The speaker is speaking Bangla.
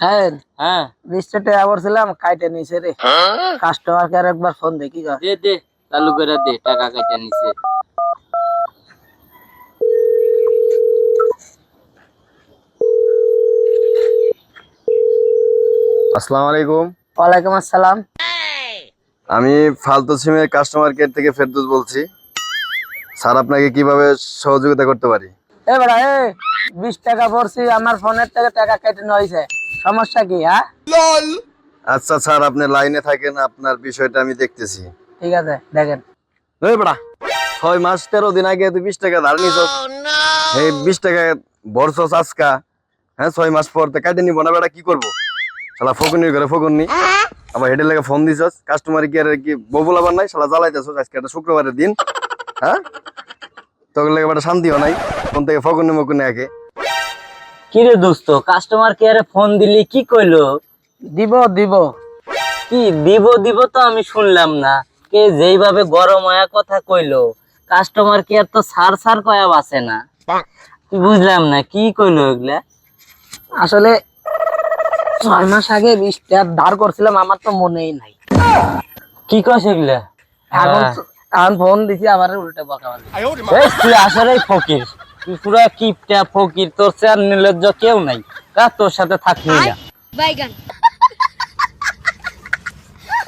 হ্যাঁ। বিশটা টাকা পড়ছিলাম কাইটে নিছে রে। কাস্টমার কেয়ার একবার ফোন দেখি গা দে দে চালু করে দে টাকা কেটে নিছে। আসসালামু আলাইকুম। ওয়ালাইকুম আসসালাম। আমি ফালতু সিমের কাস্টমার কেয়ার থেকে ফেরদৌস বলছি। স্যার আপনাকে কীভাবে সহযোগিতা করতে পারি? এ বেড়া এ বিশ টাকা পড়ছি আমার ফোনের থেকে টাকা কেটে নিয়েছে সমস্যা কি হ্যাঁ? আচ্ছা স্যার আপনি লাইনে থাকেন আপনার বিষয়টা আমি দেখতেছি। ঠিক আছে দেখেন। ওই বড়া ছয় মাস তেরো দিন আগে তুই বিশ টাকা ধার নিছ এই বিশ টাকা ভরছস আজকা। হ্যাঁ ছয় মাস পর তো কাটে নিব না বেটা কি করব? শালা ফকুনি করে ফকুনি আবার হেডের লেগে ফোন দিছস। কাস্টমার কেয়ারে কি ববুল আবার নাই? শালা জ্বালাইতেছস আজকে একটা শুক্রবারের দিন। হ্যাঁ? তোকে লেগে বেটা শান্তিও নাই। ফোন থেকে ফকুনি মকুনি আগে। কি রে দোস্ত কাস্টমার কেয়ারে ফোন দিলি কি কইলো? দিব দিব। কি দিব দিব তো আমি শুনলাম না। কে যেইভাবে গরম হয়ে কথা কইলো কাস্টমার কেয়ার তো সার সার কয়া বাসে না। তুই বুঝলাম না কি কইলো এগুলা? আসলে ছয় মাস আগে বিশ টাকা ধার করছিলাম আমার তো মনেই নাই। কি কস এগুলা? এখন। ফোন দিছি আবার উল্টে বকা তুই আসলেই ফকির। পুরা কিপটা ফকির তোর চেয়ার নিলজ্জ কেউ নাই। তা তোর সাথে থাকবি না। বাইগান।